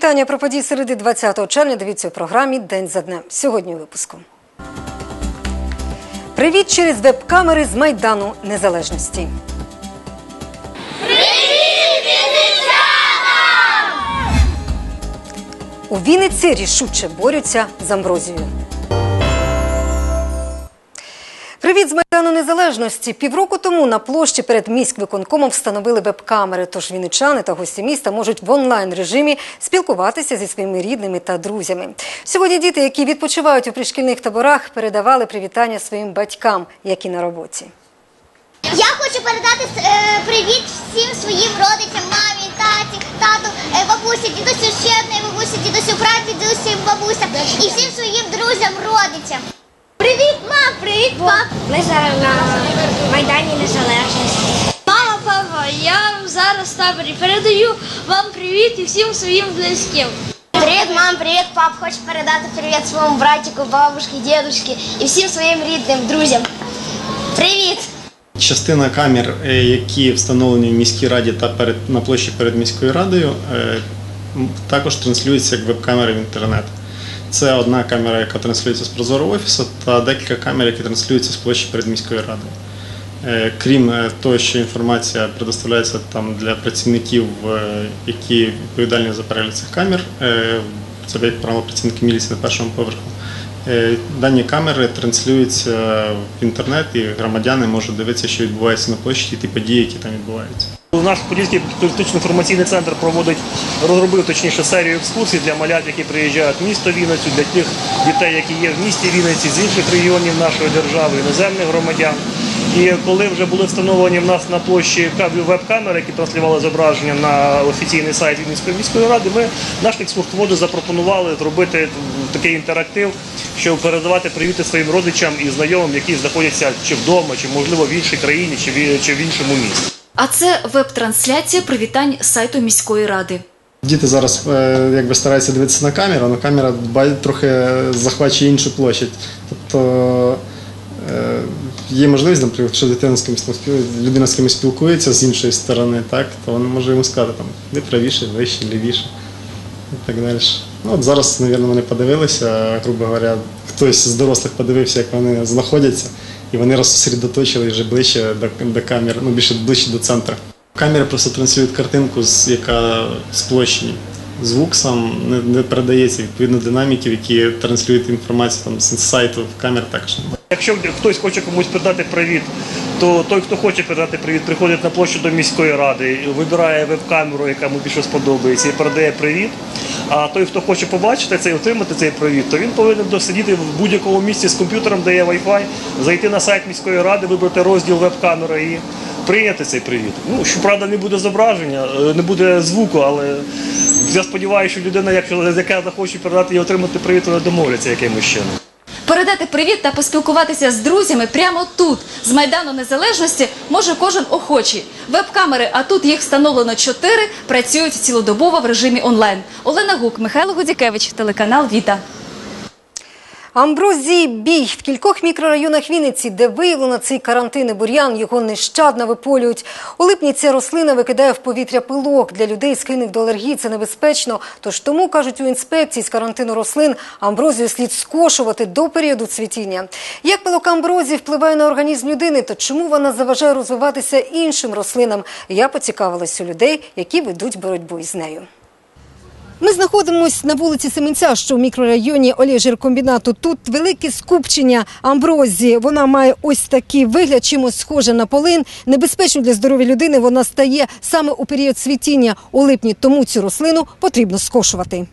вітання про події середи 20 червня. Дивіться у програмі День за днем. Сьогодні у випуску. Привіт через веб-камери з Майдану Незалежності. Привіт! У Вінниці рішуче борються з амброзією. Привіт з Майдану Незалежності. Півроку тому на площі перед міськвиконкомом встановили веб-камери, тож вінничани та гості міста можуть в онлайн-режимі спілкуватися зі своїми рідними та друзями. Сьогодні діти, які відпочивають у пришкільних таборах, передавали привітання своїм батькам, які на роботі. Я хочу передати е, привіт всім своїм родичам, мамі, таті, тату, е, бабусі, дідусю ще одної бабусі, дідусю прадідусю, бабуся і всім своїм друзям, родичам. Привіт, мам, привіт, пап. Ми зараз на Майдані Незалежності. Мама, папа, я зараз в таборі передаю вам привіт і всім своїм близьким. Привіт, мам, привіт, пап. Хочу передати привіт своєму братику, бабушці, дідушці і всім своїм рідним друзям. Привіт! Частина камер, е, які встановлені в міській раді та перед на площі перед міською радою, е, також транслюються як веб-камери в інтернет. Це одна камера, яка транслюється з прозорого офісу, та декілька камер, які транслюються з площі перед міською радою. Е, Крім е, того, що інформація предоставляється там для працівників, е, які відповідальні за перегляд цих камер, це як працівники міліції на першому поверху. Дані камери транслюються в інтернет, і громадяни можуть дивитися, що відбувається на площі, і ті події, які там відбуваються. Наш Подільський туристично-інформаційний центр проводить, розробив точніше серію екскурсій для малят, які приїжджають в місто Вінницю, для тих дітей, які є в місті Вінниці з інших регіонів нашої держави, іноземних громадян. І коли вже були встановлені в нас на площі веб-камери, які транслювали зображення на офіційний сайт Вінницької міської ради, ми наш екскурсоводи запропонували зробити такий інтерактив, щоб передавати привіти своїм родичам і знайомим, які знаходяться чи вдома, чи можливо в іншій країні, чи в іншому місті. А це веб-трансляція привітань сайту міської ради. Діти зараз е, якби стараються дивитися на камеру, але камера трохи захвачує іншу площадь. Тобто е, є можливість, наприклад, якщо дитина з кимось людина з кимось спілкується з іншої сторони, так, то вона може йому сказати, там, де правіше, вище, лівіше і так далі. Ну, от зараз, мабуть, вони подивилися, грубо говоря, хтось з дорослих подивився, як вони знаходяться, і вони розсередоточили вже ближче до, до камер, ну більше ближче до центру. Камери просто транслюють картинку, яка з площі. Звук сам не, не передається, відповідно динаміків, які транслюють інформацію там, з сайту в камер також. Якщо хтось хоче комусь передати привіт, то той, хто хоче передати привіт, приходить на площу до міської ради, вибирає веб-камеру, яка йому більше сподобається, і передає привіт. А той, хто хоче побачити це і отримати цей привіт, то він повинен досидіти в будь-якому місці з комп'ютером, де є Wi-Fi, зайти на сайт міської ради, вибрати розділ веб-камери і прийняти цей привіт. Ну, щоправда, не буде зображення, е, не буде звуку, але я сподіваюся, що людина, яка захоче передати і отримати привіт, вона домовляться якимось чином. Передати привіт та поспілкуватися з друзями прямо тут, з Майдану Незалежності, може кожен охочий. Веб-камери, а тут їх встановлено чотири, працюють цілодобово в режимі онлайн. Олена Гук, Михайло Гудікевич, телеканал Віта. Амброзії бій в кількох мікрорайонах Вінниці, де виявлено цей карантин і бур'ян, його нещадно виполюють. У липні ця рослина викидає в повітря пилок. Для людей, схильних до алергії, це небезпечно. Тож тому, кажуть у інспекції з карантину рослин, амброзію слід скошувати до періоду цвітіння. Як пилок амброзії впливає на організм людини, то чому вона заважає розвиватися іншим рослинам? Я поцікавилась у людей, які ведуть боротьбу із нею. Ми знаходимося на вулиці Семенця, що в мікрорайоні оліжиркомбінату. Тут велике скупчення амброзії. Вона має ось такий вигляд, чимось схоже на полин. Небезпечно для здоров'я людини вона стає саме у період цвітіння у липні, тому цю рослину потрібно скошувати.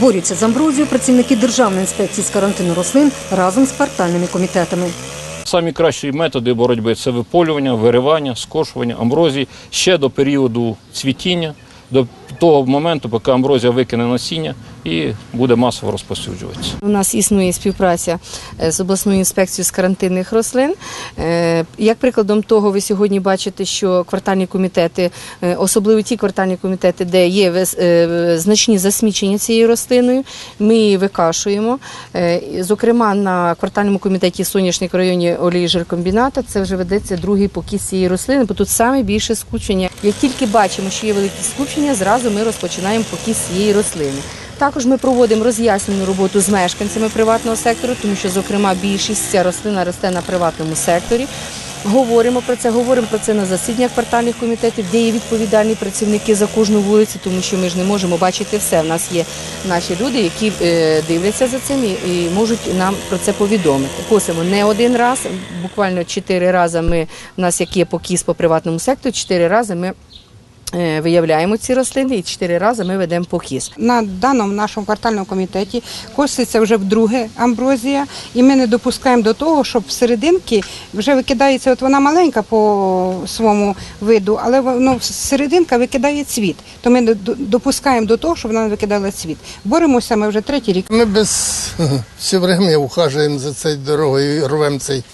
Борються з амброзією працівники Державної інспекції з карантину рослин разом з квартальними комітетами. Самі кращі методи боротьби. Це виполювання, виривання, скошування амброзії ще до періоду цвітіння, до того моменту, поки амброзія викине насіння, і буде масово розповсюджуватися. У нас існує співпраця е, з обласною інспекцією з карантинних рослин. Е, Як прикладом того, ви сьогодні бачите, що квартальні комітети, е, особливо ті квартальні комітети, де є значні засмічення цією рослиною, ми її викашуємо. Зокрема, на квартальному комітеті Соняшник в районі олії жиркомбіната це вже ведеться другий покіс цієї рослини, бо тут саме більше скупчення. Як тільки бачимо, що є великі скупчення, зразу ми розпочинаємо покіс цієї рослини. Також ми проводимо роз'яснену роботу з мешканцями приватного сектору, тому що, зокрема, більшість ця рослина росте на приватному секторі. Говоримо про це, говоримо про це на засіданнях квартальних комітетів, де є відповідальні працівники за кожну вулицю, тому що ми ж не можемо бачити все. У нас є наші люди, які е, дивляться за цим і, можуть нам про це повідомити. Косимо не один раз, буквально чотири рази. Ми у нас як є покіс по приватному сектору, чотири рази ми. Е, Виявляємо ці рослини і чотири рази ми ведемо покіс. На даному нашому квартальному комітеті коситься вже вдруге амброзія, і ми не допускаємо до того, щоб всерединки вже викидається, от вона маленька по своєму виду, але воно серединка викидає цвіт. То ми не до- допускаємо до того, щоб вона не викидала цвіт. Боремося ми вже третій рік. Ми без все время ухажуємо за цією дорогою і рвемо цей.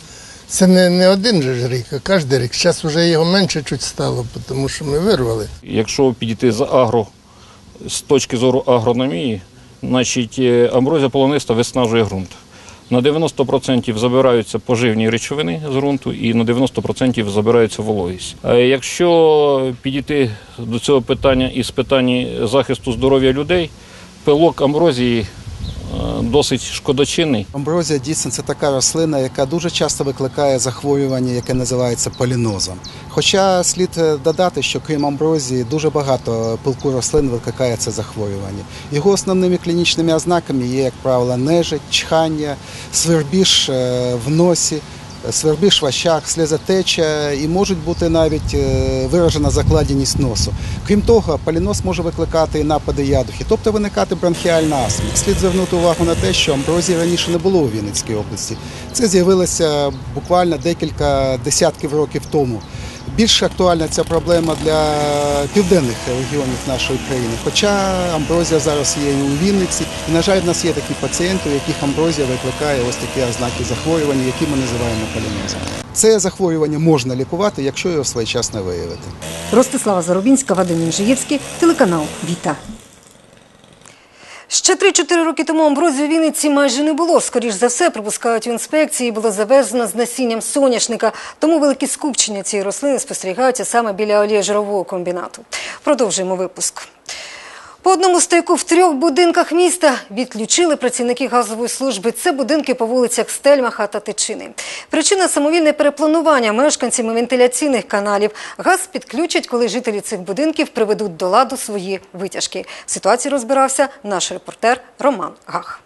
Це не, не один же ж рік, а кожен рік. Зараз вже його менше чуть стало, тому що ми вирвали. Якщо підійти з агро з точки зору агрономії, значить е, амброзія полониста виснажує ґрунт. На 90% забираються поживні речовини з ґрунту і на 90% забирається вологість. А якщо підійти до цього питання із питання захисту здоров'я людей, пилок амброзії досить шкодочинний. Амброзія дійсно це така рослина, яка дуже часто викликає захворювання, яке називається полінозом. Хоча слід е, додати, що крім амброзії, дуже багато пилку рослин викликає це захворювання. Його основними клінічними ознаками є, як правило, нежить, чхання, свербіж е, в носі. Свербіж в очах, сльозотеча і можуть бути навіть е, виражена закладеність носу. Крім того, полінос може викликати і напади ядухи, тобто виникати бронхіальна астма. Слід звернути увагу на те, що амброзії раніше не було у Вінницькій області. Це з'явилося буквально декілька десятків років тому. Більш актуальна ця проблема для південних регіонів нашої країни. Хоча амброзія зараз є і у Вінниці. І, на жаль, в нас є такі пацієнти, у яких амброзія викликає ось такі ознаки захворювання, які ми називаємо полінозом. Це захворювання можна лікувати, якщо його своєчасно виявити. Ростислава Зарубінська, Вадим Інжиєвський, телеканал Віта. Ще 3-4 роки тому амброзію в Вінниці майже не було. Скоріш за все, припускають в інспекції, було завезено з насінням соняшника. Тому великі скупчення цієї рослини спостерігаються саме біля олієжирового комбінату. Продовжуємо випуск. По одному стояку в трьох будинках міста відключили працівники газової служби. Це будинки по вулицях Стельмаха та Тичини. Причина самовільне перепланування мешканцями вентиляційних каналів. Газ підключать, коли жителі цих будинків приведуть до ладу свої витяжки. В ситуації розбирався наш репортер Роман Гах.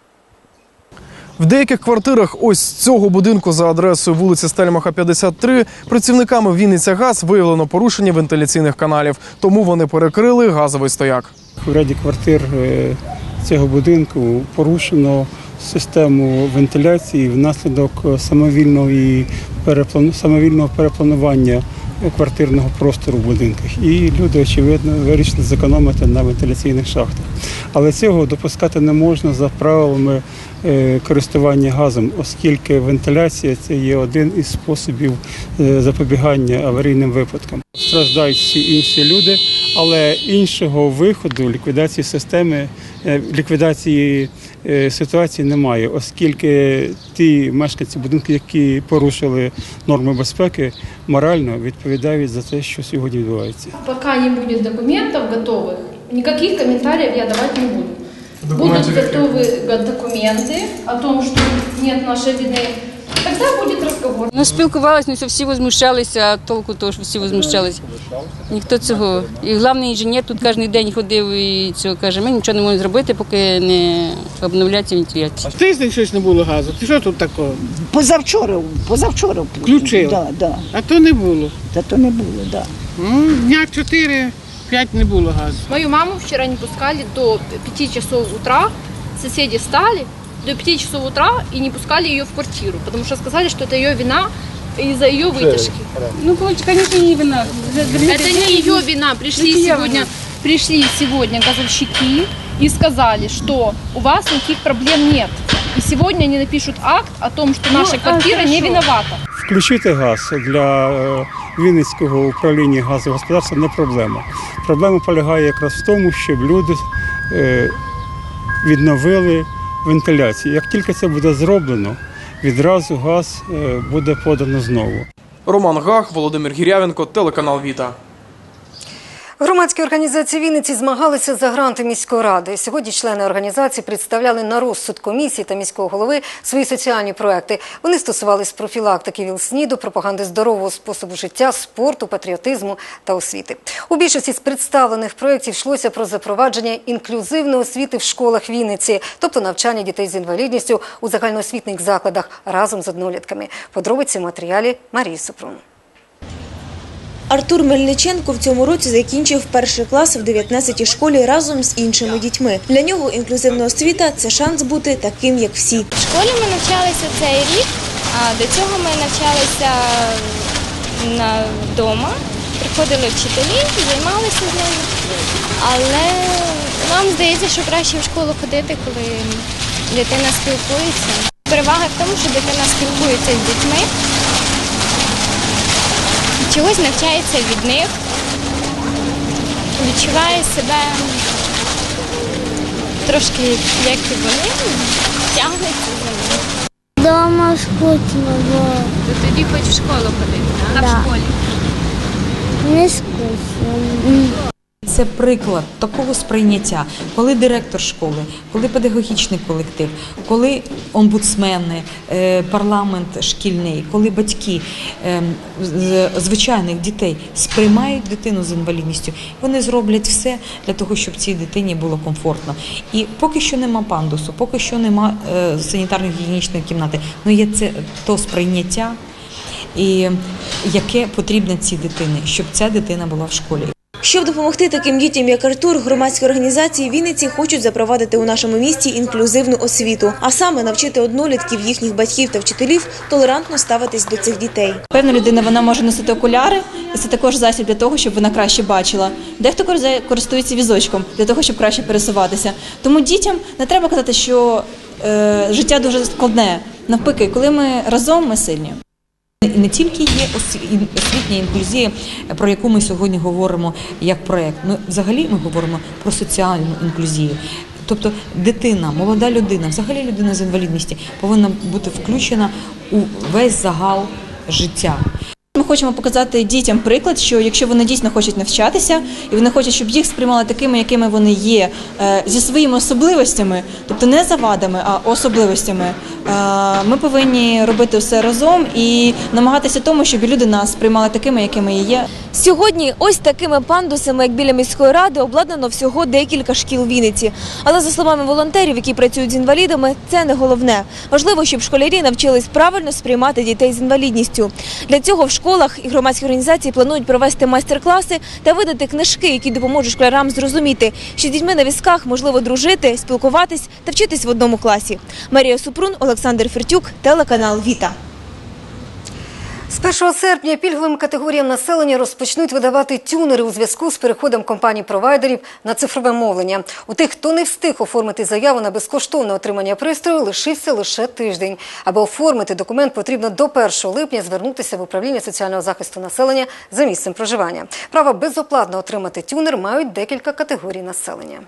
В деяких квартирах ось цього будинку за адресою вулиці Стельмаха, 53, працівниками Вінниця Газ виявлено порушення вентиляційних каналів, тому вони перекрили газовий стояк. В ряді квартир е, цього будинку порушено систему вентиляції внаслідок самовільної переплану- самовільного перепланування квартирного простору в будинках. І люди, очевидно, вирішили зекономити на вентиляційних шахтах. Але цього допускати не можна за правилами е, користування газом, оскільки вентиляція це є один із способів е, запобігання аварійним випадкам Страждають всі інші люди, але іншого виходу ліквідації системи, е, ліквідації е, ситуації немає, оскільки ті мешканці будинку, які порушили норми безпеки, морально відповідають за те, що сьогодні відбувається. Пока не будет документов готовых, никаких комментариев я давать не буду. Документы Будут какие? готовы г- документы о том, что нет нашей вины. Тогда будет разговор. Ну, спілкувалися, ну, всі возмущалися, а толку того, що всі возмущалися. Ніхто цього. І головний інженер тут кожен день ходив і цього каже, ми нічого не можемо зробити, поки не обновляться вентиляцію. Тиждень щось не було газу. Ти що тут такого? Позавчора, позавчора Включили? Да, да. А то не було. Та то не було, да. Ну, дня 4-5 не було газу. Мою маму вчера не пускали до 5 часов утра. Соседи стали до 5 часов утра и не пускали ее в квартиру, потому что сказали, что это ее вина из-за ее вытяжки. Ну, конечно, не вина. Это не ее вина. Пришли Это я сегодня, вина. пришли сегодня газовщики и сказали, что у вас никаких проблем нет. И сегодня они напишут акт о том, что наша квартира не виновата. Включити газ для е, Вінницького управління газового господарства не проблема. Проблема полягає якраз в тому, щоб люди е, відновили вентиляцію. Як тільки це буде зроблено, відразу газ е, буде подано знову. Роман Гах, Володимир Гірявенко, телеканал Віта. Громадські організації Вінниці змагалися за гранти міської ради. Сьогодні члени організації представляли на розсуд комісії та міського голови свої соціальні проекти. Вони стосувались профілактики ВІЛ-СНІДу, пропаганди здорового способу життя, спорту, патріотизму та освіти. У більшості з представлених проєктів йшлося про запровадження інклюзивної освіти в школах Вінниці, тобто навчання дітей з інвалідністю у загальноосвітних закладах разом з однолітками. Подробиці в матеріалі Марії Супрун. Артур Мельниченко в цьому році закінчив перший клас в 19-й школі разом з іншими дітьми. Для нього інклюзивна освіта це шанс бути таким, як всі. В школі ми навчалися цей рік, а до цього ми навчалися на вдома, приходили вчителі, займалися з ними. Але нам здається, що краще в школу ходити, коли дитина спілкується. Перевага в тому, що дитина спілкується з дітьми, чогось навчається від них, відчуває себе трошки як і вони, тягнеться за ними. Дома скучно було. То тоді хоч в школу ходити, а Да. в школі. Не скучно. Це приклад такого сприйняття, коли директор школи, коли педагогічний колектив, коли омбудсмени, е, парламент шкільний, коли батьки е, з- звичайних дітей сприймають дитину з інвалідністю, вони зроблять все для того, щоб цій дитині було комфортно. І поки що нема пандусу, поки що нема е, санітарно-гігієнічної кімнати, але є це то сприйняття, яке потрібно цій дитині, щоб ця дитина була в школі. Щоб допомогти таким дітям, як Артур, громадські організації Вінниці хочуть запровадити у нашому місті інклюзивну освіту, а саме навчити однолітків, їхніх батьків та вчителів толерантно ставитись до цих дітей. Певна людина вона може носити окуляри, і це також засіб для того, щоб вона краще бачила. Дехто користується візочком для того, щоб краще пересуватися. Тому дітям не треба казати, що е, життя дуже складне. Навпаки, коли ми разом, ми сильні. Не тільки є освітня інклюзія, про яку ми сьогодні говоримо як проект. Ми взагалі ми говоримо про соціальну інклюзію. Тобто дитина, молода людина, взагалі людина з інвалідністю повинна бути включена у весь загал життя. Хочемо показати дітям приклад, що якщо вони дійсно хочуть навчатися, і вони хочуть, щоб їх сприймали такими, якими вони є, е, зі своїми особливостями, тобто не завадами, а особливостями, е, ми повинні робити все разом і намагатися тому, щоб люди нас сприймали такими, якими є. Сьогодні ось такими пандусами, як біля міської ради, обладнано всього декілька шкіл Вінниці. Але за словами волонтерів, які працюють з інвалідами, це не головне. Важливо, щоб школярі навчились правильно сприймати дітей з інвалідністю. Для цього в школах і громадські організації планують провести майстер-класи та видати книжки, які допоможуть школярам зрозуміти, що з дітьми на візках можливо дружити, спілкуватись та вчитись в одному класі. Марія Супрун, Олександр Фертюк, телеканал Віта. З 1 серпня пільговим категоріям населення розпочнуть видавати тюнери у зв'язку з переходом компаній-провайдерів на цифрове мовлення. У тих, хто не встиг оформити заяву на безкоштовне отримання пристрою, лишився лише тиждень. Аби оформити документ, потрібно до 1 липня звернутися в управління соціального захисту населення за місцем проживання. Право безоплатно отримати тюнер мають декілька категорій населення.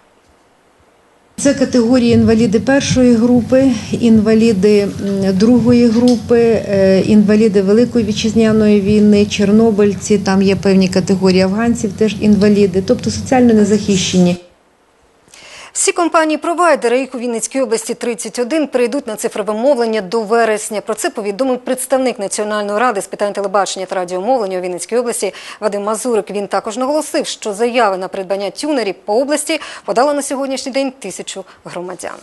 Це категорії інваліди першої групи, інваліди другої групи, е, інваліди Великої вітчизняної війни, чорнобильці. Там є певні категорії афганців, теж інваліди, тобто соціально незахищені. Всі компанії-провайдери, їх у Вінницькій області 31, перейдуть на цифрове мовлення до вересня. Про це повідомив представник Національної ради з питань телебачення та радіомовлення у Вінницькій області Вадим Мазурик. Він також наголосив, що заяви на придбання тюнерів по області подали на сьогоднішній день тисячу громадян.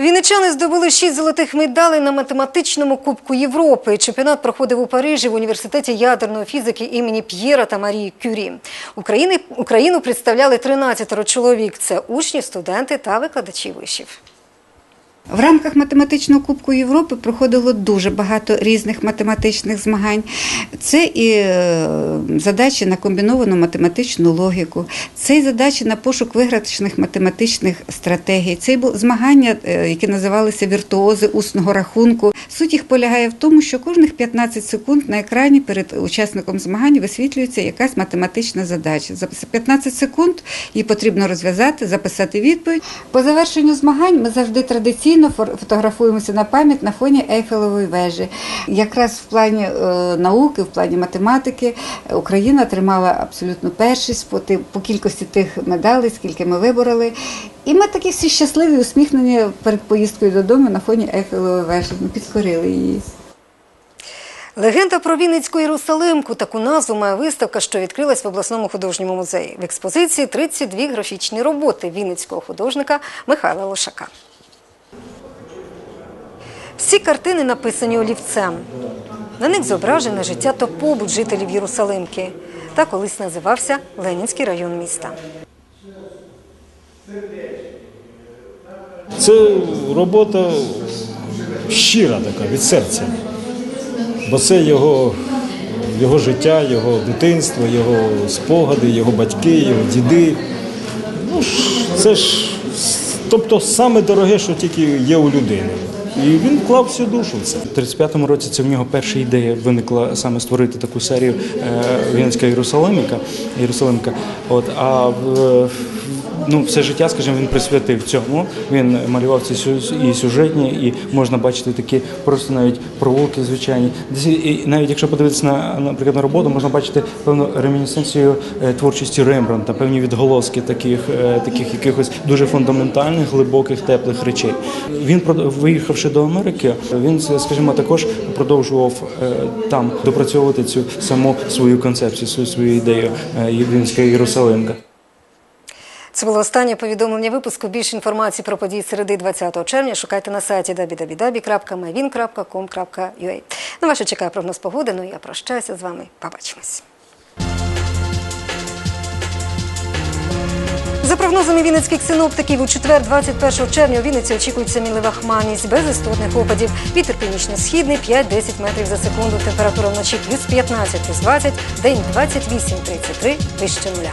Вінничани здобули шість золотих медалей на математичному Кубку Європи. Чемпіонат проходив у Парижі в університеті ядерної фізики імені П'єра та Марії Кюрі. України, Україну представляли 13 чоловік. Це учні, студенти та викладачі вишів. В рамках математичного Кубку Європи проходило дуже багато різних математичних змагань. Це і е, задачі на комбіновану математичну логіку, це і задачі на пошук виграшних математичних стратегій. Це і змагання, е, які називалися віртуози усного рахунку. Суть їх полягає в тому, що кожних 15 секунд на екрані перед учасником змагань висвітлюється якась математична задача. За 15 секунд її потрібно розв'язати, записати відповідь. По завершенню змагань ми завжди традиційно фор- фотографуємося на пам'ять на фоні Ейфелевої вежі. Якраз в плані е, науки, в плані математики е, Україна тримала абсолютно першість по, по кількості тих медалей, скільки ми вибороли. І ми такі всі щасливі, усміхнені перед поїздкою додому на фоні Ейфелевої вежі. Ми підкорили її. Легенда про Вінницьку Єрусалимку таку назву має виставка, що відкрилась в обласному художньому музеї. В експозиції 32 графічні роботи вінницького художника Михайла Лошака. Всі картини написані олівцем. На них зображене життя та побут жителів Єрусалимки. Та колись називався Ленінський район міста. Це робота щира така від серця. Бо це його, його життя, його дитинство, його спогади, його батьки, його діди. Ну, це ж тобто саме дороге, що тільки є у людини. І він вклав всю душу в це. У 35-му році це в нього перша ідея виникла саме створити таку серію Вінська Єрусалимка. Єрусалимка. От, а в, ну, все життя, скажімо, він присвятив цьому. Він малював ці і сюжетні, і можна бачити такі просто навіть провулки звичайні. І навіть якщо подивитися на, наприклад, на роботу, можна бачити певну ремінесценцію е, творчості Рембрандта, певні відголоски таких, е, таких якихось дуже фундаментальних, глибоких, теплих речей. Він виїхавши до Америки, він, скажімо, також продовжував е, там допрацьовувати цю саму свою концепцію, свою, ідею е, Єрусалимка. Це було останнє повідомлення випуску. Більше інформації про події середи 20 червня шукайте на сайті www.mavin.com.ua. На вас ще чекає прогноз погоди. Ну я прощаюся з вами. Побачимось. За прогнозами вінницьких синоптиків, у четвер, 21 червня, у Вінниці очікується мінлива хмарність без істотних опадів. Вітер північно-східний 5-10 метрів за секунду. Температура вночі плюс 15, плюс 20, день 28-33, вище нуля.